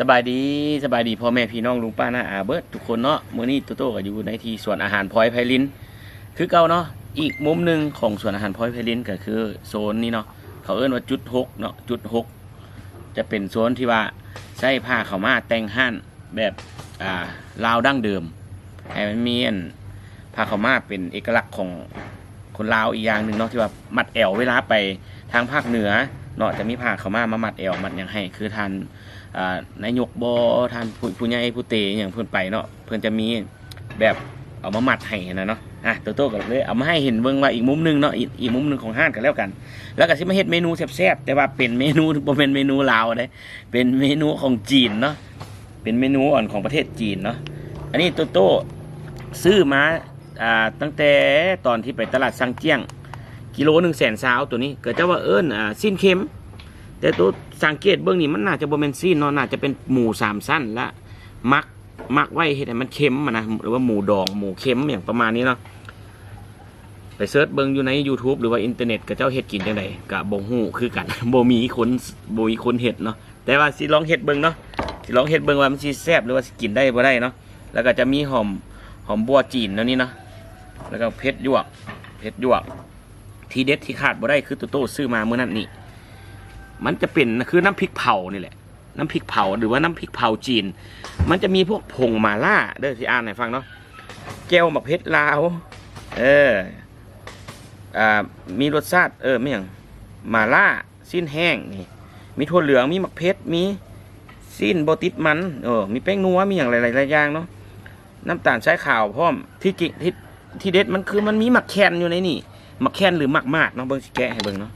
สบายดีสบายดีพ่อแม่พี่น้องลุงป้าน้าอาเบิร์ดทุกคนเนาะมื้อนี้โตโต้ก็อยู่ในที่สวนอาหารพลอยไพลิน คือเก่าเนาะอีกมุมหนึ่งของสวนอาหารพลอยไพลินก็คือโซนนี้เนาะเขาเอิ้นว่าจุดหกเนาะจุดหกจะเป็นโซนที่ว่าใช้ผ้าเขาวมาแต่งห้านแบบอ่าลาวดั้งเดิมให้มันมีอันผ้าเขาวมาเป็นเอกลักษณ์ของคนลาวอีกอย่างหนึ่งเนาะที่ว่ามัดแอวเวลาไปทางภาคเหนือเนาะจะมีผ้าเขาวมามามัดแอวมัดยังให้คือทาน นายกบอท่านผู้ผู้ใหญ่ผู้เตอย่างเพื่อนไปเนาะเพื่อนจะมีแบบเอามามัดให้นะเนาะอะโตโต้ก็เลยเอามาให้เห็นเบิ่งว่าอีกมุมหนึงเนาะอีกมุมหนึงของห้างกันแล้วกัน แล้วก็สิมาเฮ็ดเมนูแซ่บๆแต่ว่าเป็นเมนูบ่เป็นเมนูลาวเด้เป็นเมนูของจีนเนาะเป็นเมนูอ่อนของประเทศจีนเนาะอันนี้โตโต้ซื้อมาอ่าตั้งแต่ตอนที่ไปตลาดซังเจียง กิโลหนึ่งแสนซาวตัวนี้เกิดจะว่าเอิ้นอ่าสิ้นเค็ม แต่ตัว สังเกตเบื้องนี้มันน่าจะโบ่แม่นซีนเนาะน่าจะเป็นหมูสามสั้นและมักมักไว้เฮ็ดให้มันเค็มอะนะหรือว่าหมูดองหมูเค็มอย่างประมาณนี้เนาะไปเซิร์ชเบิ่งอยู่ใน YouTube หรือว่าอินเทอร์เน็ตก็เจ้าเฮ็ดกินจังไดก็บ่ฮู้คือกันโบมีคนโบมีคนเฮ็ดเนาะแต่ว่าสิลองเฮ็ดเบิ่งเนาะสิลองเฮ็ดเบิ่งว่ามันสิแซ่บหรือว่าสิกินได้บ่ได้เนาะแล้วก็จะมีหอมหอมบัวจีนเนาะนี่เนาะแล้วก็เผ็ดหยวกเผ็ดหยวก ทีเด็ดที่ขาดบ่ได้คือตัวโตซื้อมาเมื่อนั้นนี่ มันจะเป็นคือน้ำพริกเผานี่แหละ น้ำพริกเผาหรือว่าน้ำพริกเผาจีน มันจะมีพวกผงมาล่าเด้อที่อ่านให้ฟังเนาะแก้วมะเพชรลาว เอออ่ามีรสชาติเออไม่อย่างมาล่าสิ้นแห้งนี่ มีถั่วเหลืองมีมะเพชรมีสิ้นโบติดมันเออมีแป้งนัวมีอย่างหลายๆอย่างเนาะน้ำตาลใช้ขาวพร้อมที่จริงที่ที่เด็ดมันคือมันมีหมักแคนอยู่ในนี่หมักแคนหรือหมักมาดเนาะเบิ่งสิแกะให้เบิ่งเนาะ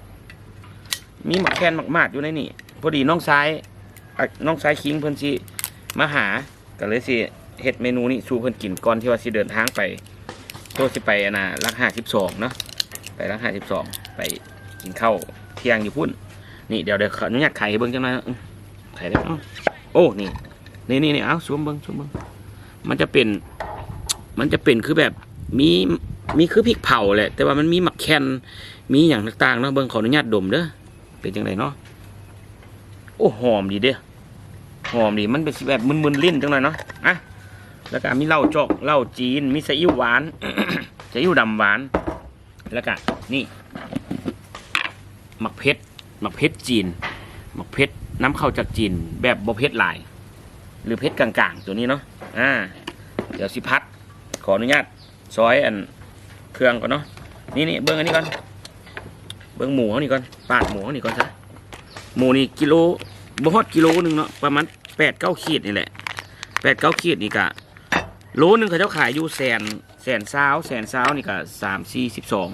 มีหมักแคนหมักมาดอยู่ในนี่พอดีน้องซ้ายอะน้องซ้ายคิงเพิ่นสิมาหาก็เลยสิเฮ็ดเมนูนี้สู่เพิ่นกินก่อนที่ว่าสิเดินทางไปโตสิไปอนน่ะรักห้าสิบสองเนาะไปรักห้าสิบสองไปกินข้าวเที่ยงอยู่พุ่น นี่เดี๋ยวเดี๋ยวขออนุญาตไข่เบิ่งจังหน่อยไข่ได้อ้าโอ้นี่นี่นี่นี่เอาสวมเบิ่งสวมเบิ่งมันจะเป็น มันจะเป็นคือแบบมีมีคือพริกเผาแหละ แต่ว่ามันมีหมักแคนมีอย่างต่างๆเนาะเบิ่งขออนุญาตดมเด้อ เป็นจังไดเนาะโอ้หอมดีเด้อหอมดีมันเป็นแบบมึนๆลิ้นจังเลยเนาะอะแล้วก็มีเหล้าจอกเหล้าจีน มีซีอิ๊วหวานซีอิ๊วดำหวาน แล้วก็นี่หมักเพชรหมักเพชรจีนหมักเพชรน้ำเข้าจากจีน แบบบ่เพชรลาย หรือเพชรกลางๆ ตัวนี้เนาะอ่า เดี๋ยวสิพัด ขออนุญาตซอยอันเครื่องก่อนเนาะนี่นี่เบิ้งอันนี้ก่อน บิ้งหมูเขานี่ก่อนปาดหมูเขานี่ก่อนซะหมูนี่กิโลบ่ฮอดกิโลหนึ่งเนาะประมาณแปดเก้าขีดนี่แหละแปดเก้าขีดนี่กะโลหนึ่งเขาเจ้าขายอยู่แสนแสนซาวแสนซาวนี่กะสามสี่สิบสอง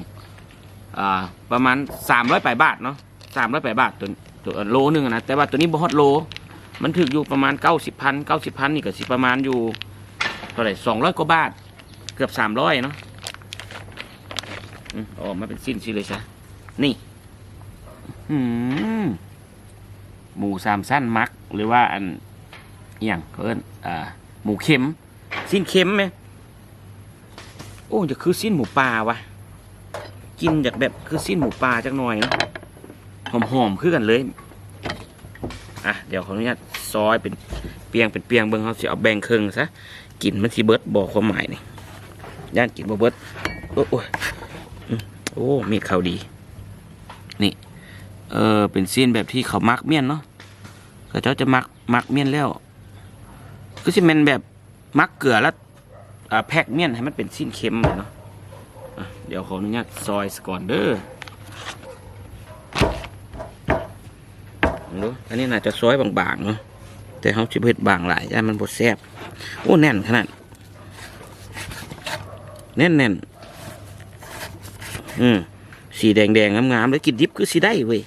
อ่าประมาณสามร้อยแปดบาทเนาะสามร้อยแปดบาทตัวตัวโลหนึ่งนะแต่ว่าตัวนี้บ่ฮอดโล มันถึกอยู่ประมาณเก้าสิบพันเก้าสิบพันนี่ก็สิประมาณอยู่เท่าไหร่สองร้อยกว่าบาท เกือบสามร้อยเนาะอืมอมาเป็นสิ้นสิเลยซะ นี่หืมหมูสามสั้นมัก หรือว่าอันอย่างเขาเอิ้นอ่าหมูเค็ม สิ้นเค็มไหมโอ้จะคือสิ้นหมูปลาวะกินจากแบบคือสิ้นหมูปลาจักหน่อยเนาะหอมๆคือกันเลยอะเดี๋ยวขออนุญาตซอยเป็นเปียงเป็นเปียงเบิ่งเขาสิเอาแบ่งครึ่งซะกินมันสิเบิร์ดบอกความหมายนี่ย่านกินบ่เบิดโอ้โอ้ยโอ้มีดเขาดี เออเป็นซีนแบบที่เขามักเมี่ยนเนาะเขาเจ้าจะมักมักเมี่ยนแล้วก็สิเป็นแบบมักเกลือแล้วแพ็กเมี่ยนให้มันเป็นซีนเค็มเลยเนาะเดี๋ยวขออนุญาตซอยสก่อนเด้อดูอันนี้น่าจะซอยบางๆเนาะแต่เขาสิเพ็ดบางหลายย่านมันบดแซ่บโอ้แน่นขนาดแน่นแน่นอืมสีแดงแดงๆงามๆเลยกินดิบคือสีได้เว้ย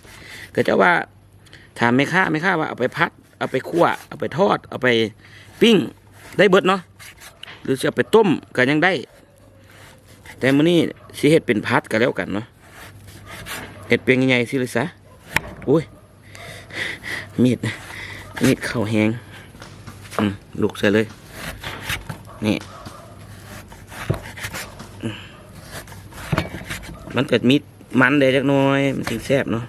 ก็จะว่าถามไม่ค่าไม่ค่าว่าเอาไปพัด เอาไปคั่ว เอาไปทอด เอาไปปิ้ง ได้เบิดเนาะหรือจะเอาไปต้มก็ยังได้ แต่มื้อนี้สิเฮ็ดเป็นพัดก็แล้วกันเนาะเฮ็ดเป็นยังไงสิลยซะอุ้ยมีดมีดเข้าแหงอืมลูกใส่เลย นี่ มันเกิดมีดมันได้จักน้อย มันถึงแซ่บเนาะ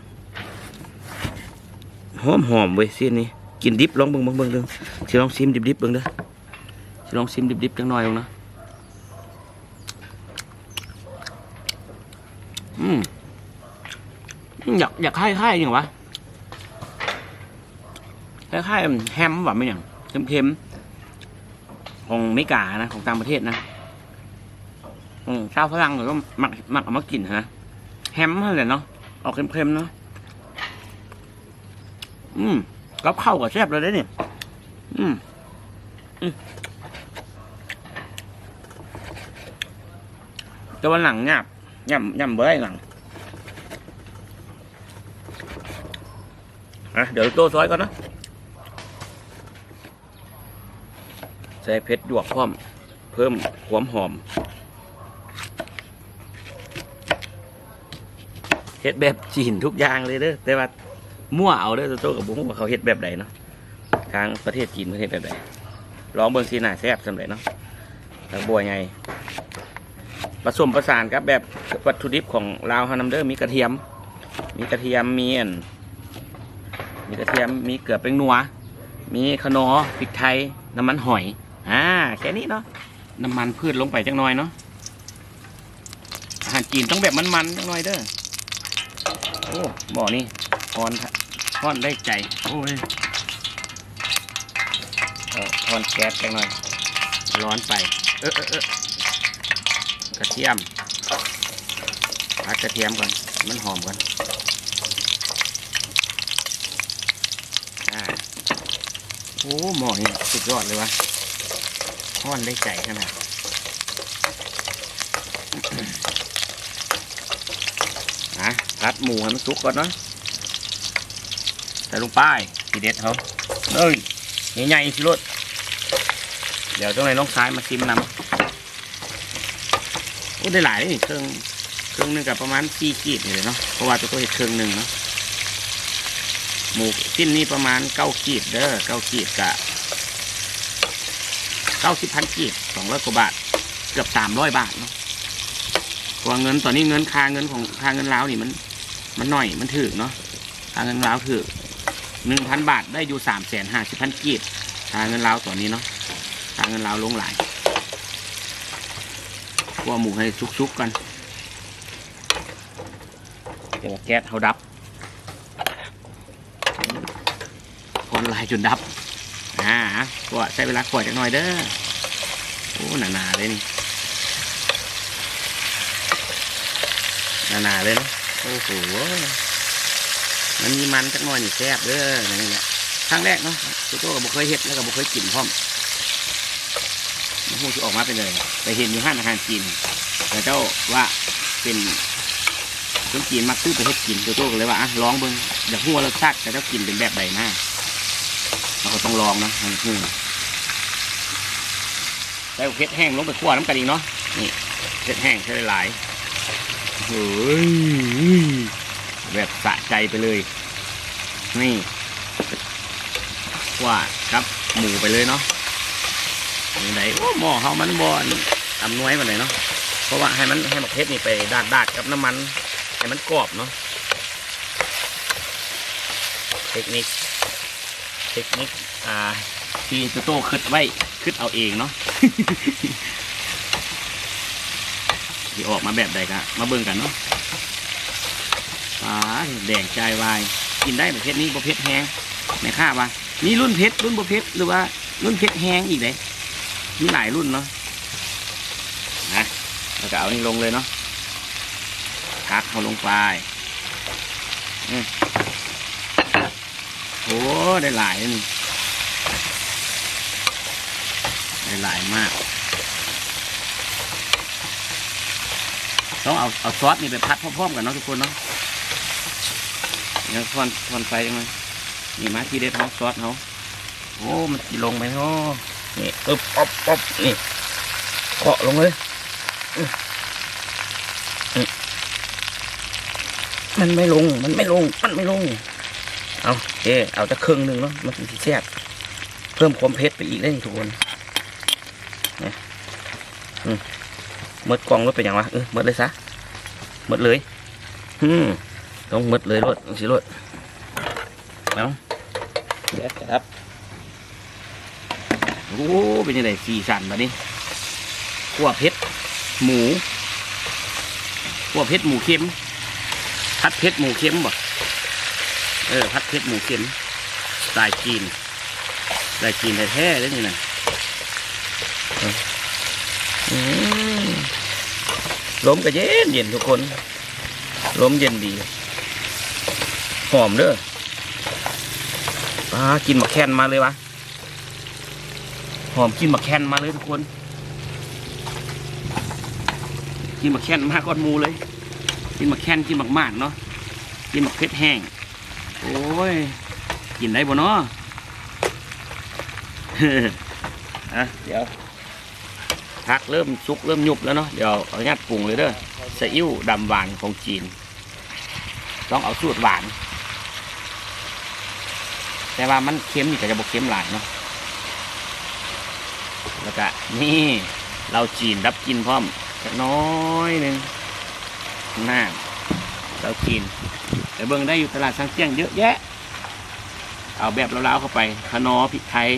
หอมหอมๆเว้ยซีนนี้กินดิบลองเบิ่งเบิ่งเบิ่งเด้อสิลองซิมดิบๆเบิ่งเด้อสิลองซิมดิบๆจังหน่อยลงนะอืมอยากอยากคล้ายๆอย่างวะคล้ายๆแฮมหวานไหมอย่างเค็มๆของเมกานะของต่างประเทศนะอืมชาวฝรั่งก็มักหมักเอามากินนะแฮมอะไรเนาะออกเค็มๆเนาะ อืมกับข้าวกับแซ่บเลยเนี่ยอืมอืมแต่วันหลังหยาบย่ำย่ำเบ้ยหลังอะเดี๋ยวโต้ซอยก่อนนะใส่เพชรหยวกพร้อม เพิ่มความหอมเฮ็ดแบบจีนทุกอย่างเลยเด้อแต่ว่า มั่วเอาเด้อโตโต้กับบุ้งว่าเขาเฮ็ดแบบใดเนาะทางประเทศจีนประเทศแบบใดลองเบิ่งสีหน้าแซ่บสำเร็จเนาะแล้วบัวไงผสมประสานกับแบบวัตถุดิบของลาวฮานัมเดอร์มีกระเทียม มีกระเทียมมีอันมีกระเทียมมีเกลือเป็นนัว มีขนอพริกไทยน้ำมันหอยอ่าแค่นี้เนาะน้ำมันพืชลงไปจังหน่อยเนาะอาหารจีนต้องแบบมันๆจังหน่อยเด้อโอ้บ่อนี่ทอน ทอนได้ใจ โอ้ยเอาทอนแก๊สจังหน่อย ร้อนไป เออเออเออกระเทียมพัดกระเทียมก่อน มันหอมก่อนอ่าโอ้หมอนี่สุดยอดเลยวะห้อนได้ใจขนาดนะรัดหมูให้มันสุกก่อนเนาะ ใส่ลงไปทีเด็ดเขาเอ้ยใหญ่ๆสิรถเดี๋ยวต้องให้น้องซ้ายมาชิมนำโอ้ได้หลายนี่เครื่องเครื่องหนึ่งกับประมาณสี่ขีดเลยเนาะเพราะว่าตัวตัวเห็ดเครื่องหนึ่งเนาะหมูสิ้นนี้ประมาณเก้าขีดเด้อเก้าขีดกะเก้าสิบพันขีดสองร้อยกว่าบาท เกือบสามร้อยบาทเนาะเพราะว่าเงินตอนนี้เงินค่าเงินของค่าเงินลาวนี่มัน มันหน่อยมันถือเนาะค่าเงินลาวถือ หนึ่งพันบาทได้อยู่สามแสนห้าสิบพันกีบค่าเงินลาวตอนนี้เนาะค่าเงินลาวลงหลายคั่วหมูให้ซุกๆกันเดี๋ยวแก๊สเขาดับคนลายจนดับอ่าก็ใช้เวลาขวดจักหน่อยเด้อโอ้หนาๆเลยนี่หนาๆเลยเนาะโอ้โห มันมีมันจักหน่อยนี่แซ่บเด้อนี่แหละครั้งแรกเนาะตัวโตกับบุเคยเห็ดแล้วก็บุเคยกินพร้อมมันคงจะออกมาเป็นเลย แต่เห็นอยู่ห้านอาหารจีนแต่เจ้าว่าเป็นคนจีนมักซื้อไปเฮ็ดกินตัวโตก็เลยว่าอะลองเบิ่งอยากหัวรสชาติแต่เจ้ากินเป็นแบบใดนะเราก็ต้องลองนะมันคือใส่เผ็ดแห้งลงไปคั่วน้ำกันอีกเนาะนี่เผ็ดแห้งใช้หลายเฮ้ย แบบสะใจไปเลย นี่ว่าครับหมูไปเลยเนาะนี่ไหนโอ้หม้อเขามันบอนอำนวยมาเลยเนาะเพราะว่าให้มันให้มันเผ็ดนี่ไปดาดดาดกับน้ำมัน ให้มันกรอบเนาะเทคนิคเทคนิคอ่าที่จะโต้คิดไว้คิดเอาเองเนาะที่ออกมาแบบใดกันมาเบิ่งกันเนาะ อ่าแดงใจวาย กินได้ประเภทนี้ประเภทแห้งในค่าว่ามีรุ่นเพชรรุ่นประเภทหรือว่ารุ่นเพชรแห้งอีกเลยมีหลายรุ่นเนาะนะแล้วก็เอานี่ลงเลยเนาะพักเขาลงไปอืมโอ้ได้หลายนี่ได้หลายมาก ต้องเอาเอาซอสนี่ไปพัดพร้อมๆกันเนาะทุกคนเนาะ เดี๋ยวทอนทอนไฟยังไงนี่มาที่เด็ดเขาซอสเขาโอ้มันลงไหมเนาะนี่อึบอบอบนี่เคาะลงเลยมันไม่ลง มันไม่ลง มันไม่ลง เอาโอเคเอาจะครึ่งหนึ่งเนาะ มันสิแซ่บเพิ่มความเผ็ดไปอีกได้ทุกคนเนี่ยอืมมดกองรถเป็นยังวะเออมดเลยซะมดเลย อืม ต้องหมดเลยรถสิรถเอาเดี๋ยวครับโอ้เป็นยังไงสีสันแบบนี้ขั่วเพชรหมูขั่วเพชรหมูเค็ม พัดเพชรหมูเค็มบ่เออพัดเพชรหมูเค็มสไตล์จีนสไตล์จีนแท้ๆเลยนี่นะเอออืมลมก็เย็นเย็นทุกคนลมเย็นดี หอมเด้ออ่ากินหมักแคนมาเลยวะ หอมกินหมักแคนมาเลยทุกคน กินหมักแคนมากก้อนมูเลย กินหมักแคนกินหมักหมากเนาะ กินหมักเพชรแห้ง โอ้ย กินได้บ่เนาะอะเดี๋ยวพักเริ่มสุกเริ่มยุบแล้วเนาะ เดี๋ยวเอาญาติปรุงเลยเด้อซีอิ๊วดำหวานของจีน ต้องเอาสูตรหวาน แต่ว่ามันเค็มนี่ก็จะบอกเค็มหลายเนาะแล้วก็นี่เราจีนรับกินพร้อมจักน้อยหนึ่งหน้าเราจีนแต่เบิ่งได้อยู่ตลาดสังเจียงเยอะแยะ เอาแบบเราๆเข้าไปขนอพริกไทย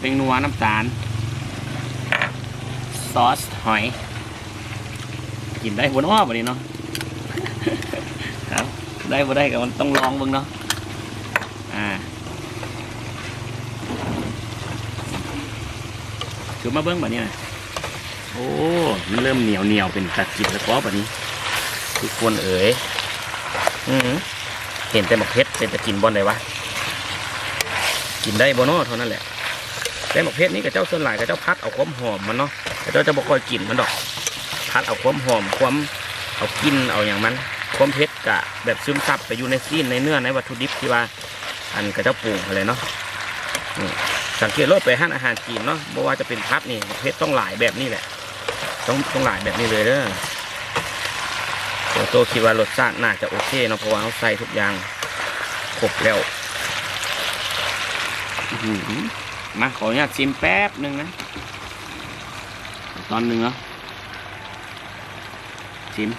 เป็นนัวน้ำตาล ซอสหอย กินได้บนอ้อวันนี้เนาะ ได้บ่ได้ก็มันต้องลองเบิ่งเนาะอ่าคือมาเบิ้งแบบนี้นะโอ้มันเริ่มเหนียวเหนียวเป็นตะกินแล้วก็แบบนี้ทุกคนเอ๋ยอือเห็นแต่หมกเพชรเป็นตะกินบอลได้วะกินได้บอนอเท่านั้นแหละแต่หมกเพชรนี่กับเจ้าส่วนหลายกับเจ้าพัดเอาความหอมมันเนาะแต่เจ้าจะบอกคอยกินมันดอก พัดเอาความหอมความเอากินเอาอย่างมัน ความเผ็ดกะแบบซึมซับไปอยู่ในซีนในเนื้อในวัตถุดิบที่ว่าอันกับเจ้าปรุงอะไรเนาะสังเกตรถไปห้านอาหารจีนเนาะบ่ว่าจะเป็นพัดนี่เพชรต้องหลายแบบนี้แหละ ต้องต้องหลายแบบนี้เลยเด้อโตโตคิดว่ารสชาติน่าจะโอเคเนาะเพราะว่าเขาใส่ทุกอย่างครบแล้วมาขออนุญาตชิมแป๊บหนึ่งนะ ตอนหนึ่งเนาะชิม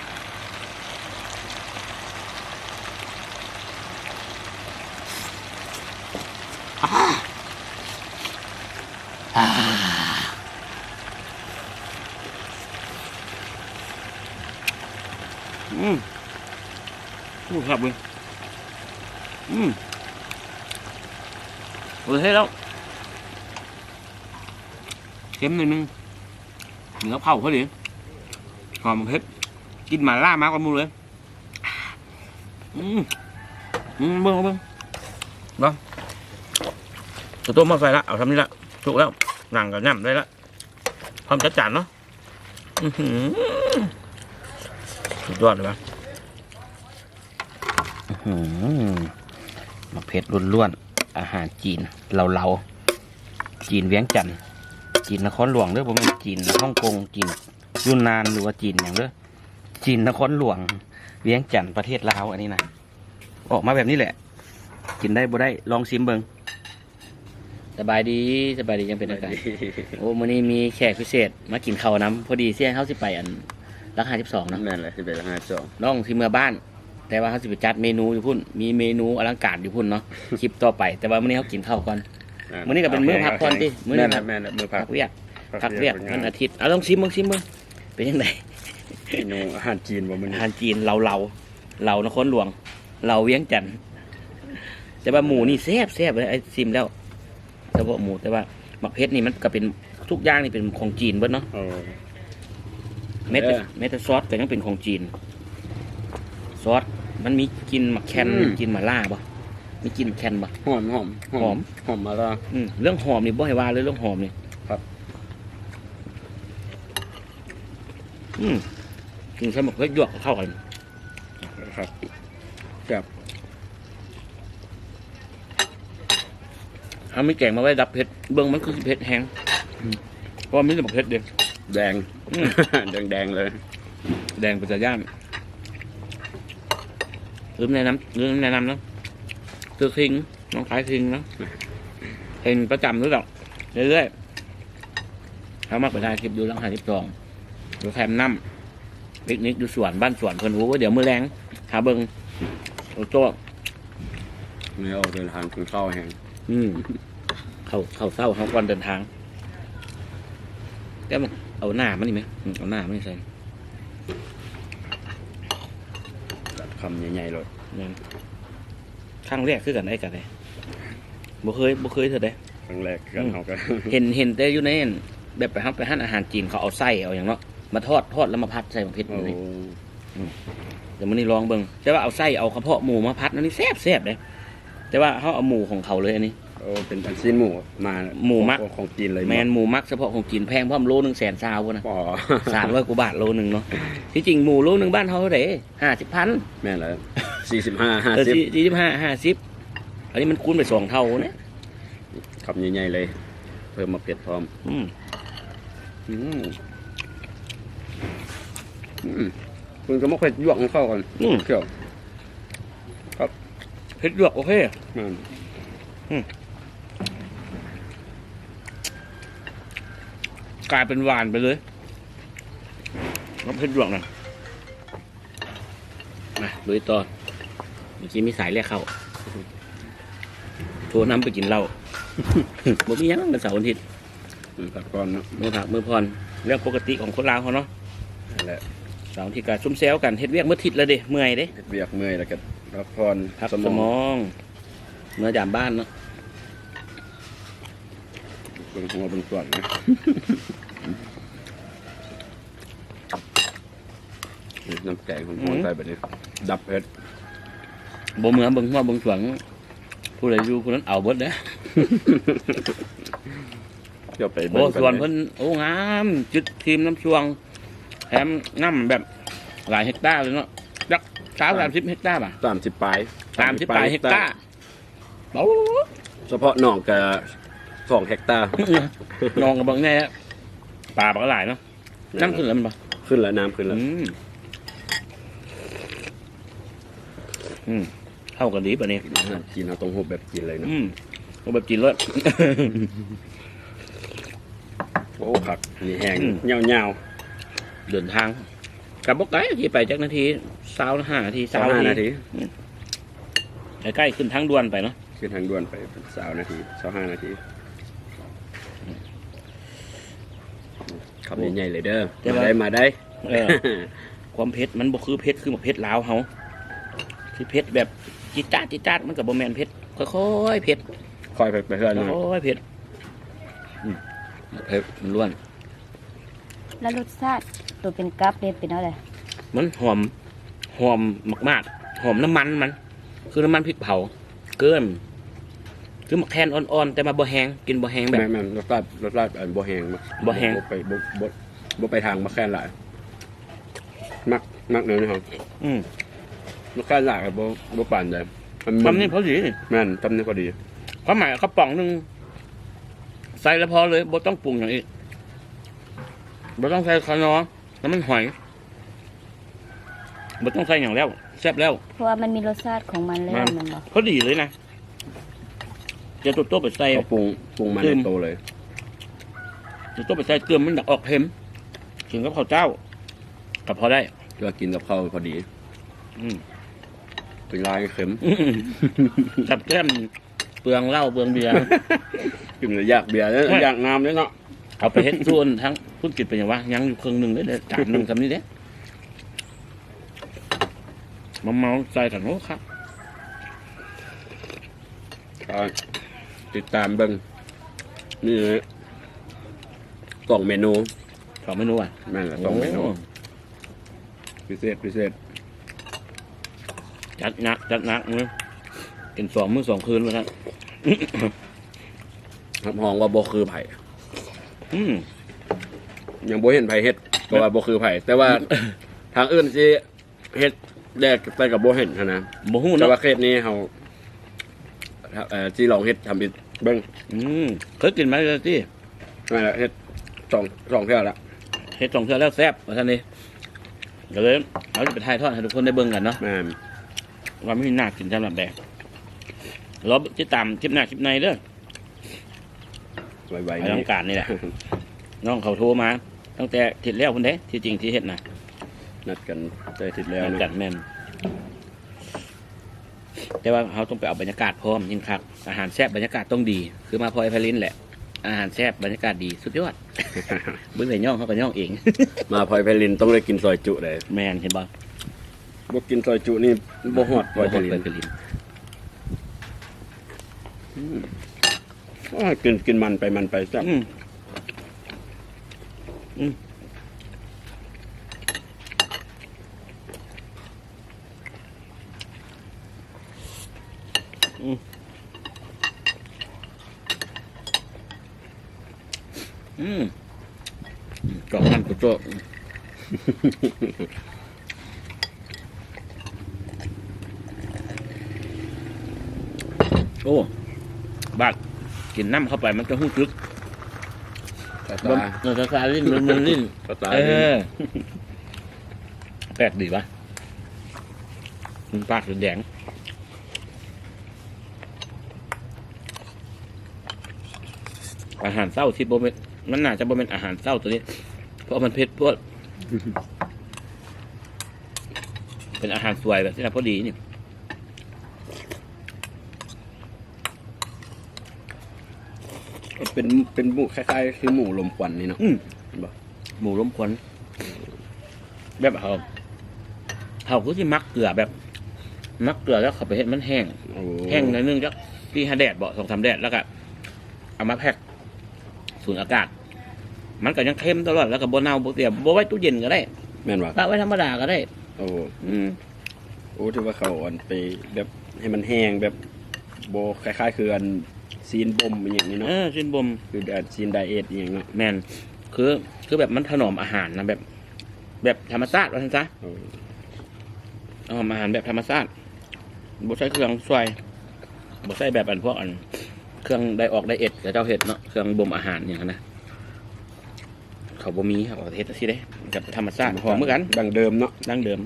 อืมพูดครับเลยอืมโอเคแล้วเค็มหน่อยนึงเนื้อเผาเขาดิหอมเผ็ดกินหมาล่ามากกว่ามูเลยอืมอืมเบิ้งเอาเบิ้งเนาะ ตัวต้มมาใส่ละเอาทำนี่ละถูกแล้วหนังกับย่ำได้ล้วพร้อมจัดจานเนาะสุดยอดเลยปะมาเผ็ดล้วนๆอาหารจีนเราๆจีนเวียงจันทน์จีนนครหลวงเด้อผมเป็นจีนฮ่องกงจีนยุนนานหรือว่าจีนอย่างเด้อจีนนครหลวง เวียงจันทน์ประเทศลาวอันนี้นะออกมาแบบนี้แหละ กินได้บ่ได้ลองชิมเบิง สบายดีสบายดียังเป็นอากาศโอ้มื้อนี้มีแขกพิเศษมากินข้าวน้ำพอดีเสี่ยงเขาสิไปอันรักห้าสิบสองเนาะนั่นแหละที่เป็นห้าสองน้องที่เมื่อบ้าน แต่ว่าเขาสิไปจัดเมนูอยู่พุ่น มีเมนูอลังการอยู่พุ่นเนาะคลิปต่อไป แต่ว่ามื้อนี้เขากินข้าวก่อนมื้อนี้ก็เป็นมื้อพักผ่อนติมื้มื้ออนี้นี้พักแม่นแหละมื้อพัพักกเวียกพักเวียกวันอาทิตย์เอาลองชิมมึงชิมมึงเป็นยังไงเมนูอาหารจีนบ่มื้ออานี้หารจีนเราเราเรานครหลวง เราเวียงจันทน์แต่ว่าหมูนี่แซ่บแซ่บเลยไอ้ซิมแล้ว เฉพาะหมูแต่ว่าหมักเพชรนี่มันก็เป็นทุกอย่างนี่เป็นของจีนเบิดเนาะโอ้เม็ดแต่เออเม็ดแต่ซอสก็ยังเป็นของจีน ซอสมันมีกลินหมักแคนอืม กลินหมาล่าปะมีกลินแคนปะหอมหอมหอม หอมมาละ อืมเรื่องหอมนี่บ่ให้ว่าเลยเรื่องหอมนี่ครับ อืมกินใส่หมกเพชรหยวกเข้ากันครับ เอาไม่แกงมาไว้ดับเผ็ดเบื้องมันคือสิเผ็ดแห้งเพราะว่ามันจะหมกเพชรเดียวแดงอืมแดง แดงๆเลย แดงเป็นจะย่านลืมแนะนำลืมแนะนำเนาะคือคิงน้องขายคิงเนาะเห็นประจำหรือเปล่าเรื่อยๆเขามาไปได้คลิปดูหลังหาคลิปจองดูแคมน้ำปิกนิกดูสวนบ้านสวนเพิ่นรู้ว่าเดี๋ยวมื้อแรงหาเบิงโอ้โตไม่เอาเดินทางกินข้าวแห้ง อืมเขาเขาเศร้าเขาก่อนเดินทางแก้มันเอาหน้ามันนี่ไหมอืมเอาหน้ามันนี่ใส่แบบคำใหญ่ๆเลยนั่นครั้งแรกคือกันได้กันเลยบ่เคยบ่เคยเถอะเด้ ครั้งแรกกันเขาก็เห็นเห็นแต่อยู่ในนั่นแบบไปฮับไปห้านอาหารจีนเขาเอาไส้เอาอย่างเนาะมาทอดทอดแล้วมาพัดใส่ของเพชรโอ้นี่เดี๋ยวมันนี่ลองเบิ่งแต่ว่าเอาไส้เอากระเพาะหมูมาพัดนั่นนี่แซ่บแซ่บเลย แต่ว่าเขาเอาหมูของเขาเลยอันนี้ โอ้เป็นอันซีนหมูมาหมูมัก ของของจีนเลยแมนหมูมักเฉพาะของจีนแพงเพราะมันโลหนึ่งแสนซาวนะปอสามร้อยกว่าบาทโลหนึ่งเนาะที่จริงหมูโลหนึ่งบ้านเขาเท่าไหร่ห้าสิบพันแม่นแล้วสี่สิบห้าห้าเออสิบสี่สิบห้าห้าสิบอันนี้มันคูณไปสองเท่าเนี่ยคำใหญ่ๆเลย เพิ่มมาเผ็ดพร้อมอืมอืมอืมคุณก็มาเผ็ดหยวกของเข้ากันอืม เกี่ยว เพชรหยวกโอเคมันกลายเป็นหวานไปเลยแล้วเพชรหยวกน่ะมาลุยต่อเมื่อกี้มีสายเรียกเข้าโทรน้ำไปกินเหล้าบ่มีหยังเป็นเสาร์อาทิตย์มันตัดก้อนเนาะมือผักมือพรเรื่องปกติของคนลาวเขาเนาะนั่นแหละเสาร์อาทิตย์ก็ซุ่มแซวกันเฮ็ดเวียกเมื่อทิศแล้วเด้เมื่อยเด้เฮ็ดเวียกเมื่อยแล้วก็พั กผ่อนพักสมองเมื่อยามบ้านเนาะเบิ่งหัวเบิ่งส่วนนะนี่น้ำแกงของผมใส่แบบนี้ ดับเผ็ดบ่เหมือนเบิ่งหัวเบิ่งสวงผู้ใดอยู่ผู้นั้นเอาเบิดเด้เดี๋ยวไปโอ้เบิ่งกัส่วนเลยเพิ่นโอ้งามจุดทีมน้ำช่วงแถมน้ำแบบหลายเฮกตาร์เลยเนาะจัก สามสามสิบเฮกตาร์ป่ะสามสิบปลายสามสิบปลายเฮกตาร์โอ้เฉพาะหนองกับสองเฮกตาร์นองกับบางแน่ป่าปลาหลายเนาะน้ำขึ้นแล้วมันป่ะขึ้นแล้วน้ำขึ้นแล้วอืมอืมเข้ากันดีป่ะเนี่ยอาหารจีนเราต้องหุบแบบจีนเลยเนาะอืมเอาแบบจีนเลยโอ้ผักนี่แห้งอืมเงาเดินทาง กับบกไก่ที่ไปจากนาทีสาวห้านาทีๆสาสาววห้านาทีใกล้ๆขึ้นทางด่วนไปเนาะขึ้นทางด่วนไปสาวนาทีสาวห้านาทีคำใหญ่ๆเลยเด้อมาได้มาได้ เออ ความเผ็ดมันบ่คือเผ็ดคือแบบเผ็ดลาวเฮาที่เผ็ดแบบจิจ้าดจิจ้าดมันกับบ่แมนเผ็ดค่อยๆเผ็ดคอยไปไปเพื่อนหน่อยค่อยๆเผ็ดอืมเผ็ดมันล้วน แล้วรสชาติตัวเป็นกับเนี่ยเป็นอะไรมันหอมหอมมากๆหอมน้ำมันมัน คือน้ำมันพริกเผา เกินคือหมักแทนอ่อนๆแต่มาบ่แห้งกินบ่แห้งแบบแม่แม่นรสชาติรสชาติอันบ่แห้งมาบ่แห้งไปบ่บ่บ่ไปทางมาแค่นหลายมักมักเนื้อนี่ครับอืมมาแค่นหลายครับบ่บ่ปานใดมันคำนี้พอดีแม่นตำนี้พอดีความหมายกระป๋องหนึ่งใส่แล้วพอเลยบ่ต้องปรุงอย่างอีก บ่ต้องใส่ขนอน้ำมันหอยบ่ต้องใส่อย่างแล้วแซ่บแล้วเพราะว่ามันมีรสชาติของมันแล้วมันมันบอกพอดีเลยนะจะตัวโตไปใส่เขาปรุงปรุงมาอืในมโตเลยจะโตไปใส่เกลือมันอยากออกเค็มถึงกับข้าวเจ้าก็พอได้เพื่อกินกับข้าวพอดี อืมเป็นลายเข็มอืมจับแก้มเปลืองเหล้าเปลืองเบียร์กินแล้วอยากเบียร์แล้วไม่อยากน้ำด้วยเนาะเอาไปเฮ็ดส่วนทั้ง พูดกินเป็นอย่างว่ายังอยู่ครึ่งหนึ่งเลยเด้อจานหนึ่งคำนี้เด้มาเมาใส่กันโอ้ครับก็ติดตามเบิ่งนี่เลยสองเมนูสองเมนูอะแม่นแหละสองเมนูโพิเศษพิเศษจัดหนักจัดหนักเลยกินสองมื้อสองคืนแล้วนะครับห้องว่าบ่คือไผ่อืม ยังบ่เห็นไผ่เฮ็ดก็ว่าบ่คือไผ่แต่ว่าทางอื่นสิเฮ็ดแดกไปกับบ่เห็นหั้นนะบ่ฮู้แต่เนาะว่าเคสนี้เฮาเอ่อที่ลองเฮ็ดทำอีกเบิ่งอืมเคยกินไหมเลยที่นั่นแหละเฮ็ดสองสองเท่าละเฮ็ดสองเทื่อแล้วแซ่บว่าท่านนี่ก็เลยเราจะไปถ่ายทอดให้ทุกคนได้เบิ่งกันเนาะ แม่นว่าไม่น่ากินสำหรับแดกรอติดตามคลิปหน้าคลิปในเด้อไวไปๆต้นี้องการนี่แหละ น้องเขาโทรมา ตั้งแต่ทิศแล้วคนเด้ที่จริงที่เฮ็ดนะนัดกันได้อาทิตย์แล้วนัดเนาะกันแม่น แต่ว่าเขาต้องไปเอาบรรยากาศพร้อมยิ่งครับอาหารแซ่บบรรยากาศต้องดี คือมาพลอยไพลินแหละ อาหารแซ่บบรรยากาศดีสุดยอดเบื้องไหนย่องเขาก็ย่องเอง มาพลอยไพลินต้องได้กินซอยจุเลยแมนเห็นบ่บ่กินซอยจุนี่บ่ฮอดพลอยไพลินพลอยไพลินอ้าวกินกินมันไปมันไปจ้ะ อืมอืมอืมอืมกรอบมันกุโจโอ้บักกินน้ำเข้าไปมันจะหู้ซึก ตาบตานเออซาซาลิ้นมันมันลิ้นตาตาเออแปลกดีปะมันปากแดงอาหารเศร้าที่โบเมนมันน่าจะโบเมนอาหารเศร้าตัวนี้ เพราะมันเผ็ดพวด เป็นอาหารสวยแบบที่เราพอดีนี่ เป็นเป็นหมูคล้ายๆคือหมูลมควันนี่เนาะอืมเห็นบ่หมูล้มควันแบบเขาเขาก็ที่มักเกลือแบบ มักเกลือแล้วเขาไปเห็นมันแห้ง โอ้แห้งหนิดนึงจักพี่ฮาแดดบอกสองสามแดดแล้วก็เอามาแพ็คสูญอากาศ มันก็ยังเค็มตลอดแล้วก็บนเน่าบนเตียบไว้ตู้เย็นก็ได้แม่นว่ะปะไว้ธรรมดาก็ได้ โอ้อืมโอ้ที่ว่าเขาอ่อนไปแบบให้มันแห้งแบบโบคล้ายๆ คืออัน ซีนบ่มอหย่างนี้เนาะเออชินบมคืออันซีนไดเอทอหย่างเนาะแมนคือคือแบบมันถนอมอาหารนะแบบ แบบธรรมชาติว่าท่านซะโอ้ถนอมอาหารแบบธรรมชาติบ่ใช้เครื่องช่วยบ่ใช้แบบอันพวกอัน เครื่องไดออกไดเอทกับเจ้าเห็ดเนาะเครื่องบ่มอาหารอย่างนั้นนะเขาบ่มีเขาก็เฮ็ดสิเด้กับธรรมชาติหอมเหมือนกัน ดังเดิมเนาะดั้งเดิม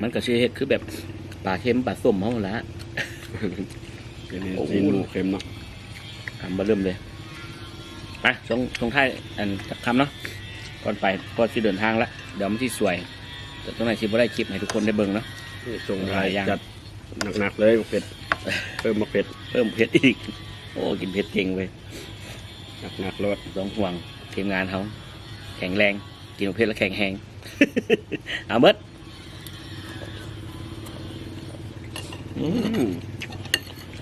มันก็ชื่อเฮ็ดคือแบบปลาเค็มปลาส้มเฮาหั่นละ เป็นโอ้โหซีนหมูเค็มเนาะทำมาเริ่มเลยไปส่งส่งท้ายอันจักคำเนาะก่อนไปก่อนที่เดินทางละเดี๋ยวมันที่สวยแต่ตรงไหนที่บ่ได้คลิปให้ทุกคนได้เบิ่งเนาะส่งหลายอย่างจัดหนักๆเลยเผ็ดเพิ่มมาเผ็ดเพิ่มเผ็ดอีก โอ้กินเผ็ดเก่งเลยหนักๆรสต้องห่วงทีมงานเขาแข็งแรงกินเผ็ดแล้วแข็งแรงเอาเบิดอืม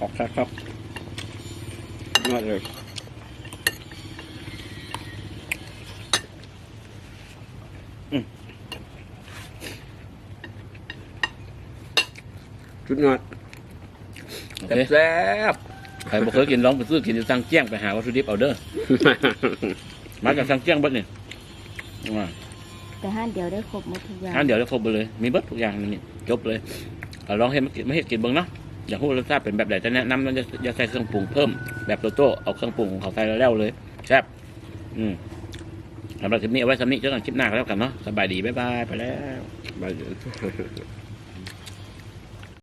ออกครับครับยอดเลยชุดยอดโอเคแซ่บใครบ่เคยกินลองไปซื้อกินอยู่สั่งเจี้ยงไปหาวัตถุดิบเอาเด้อๆมาจากสั่งเจี้ยงเบิดนี่ว่าแต่ห้านเดียวได้ครบหมดทุกอย่างงั้นเดี๋ยวจะครบไปเลย มีเบิดทุกอย่างนี่จบเลยเอาลองให้มากินมาเห็ดกินเบิ่งเนาะ อยากรู้รสชาติเป็นแบบไหนจะแนะนำมันจะจะใส่เครื่องปรุงเพิ่มแบบโตโต้เอาเครื่องปรุงของเขาใส่แล้วเลยแซ่บอืมสำหรับคลิปนี้เอาไว้สำนี้เจอกันคลิปหน้าก็แล้วกันเนาะสบายดีบ๊ายบายไปแล้วบาย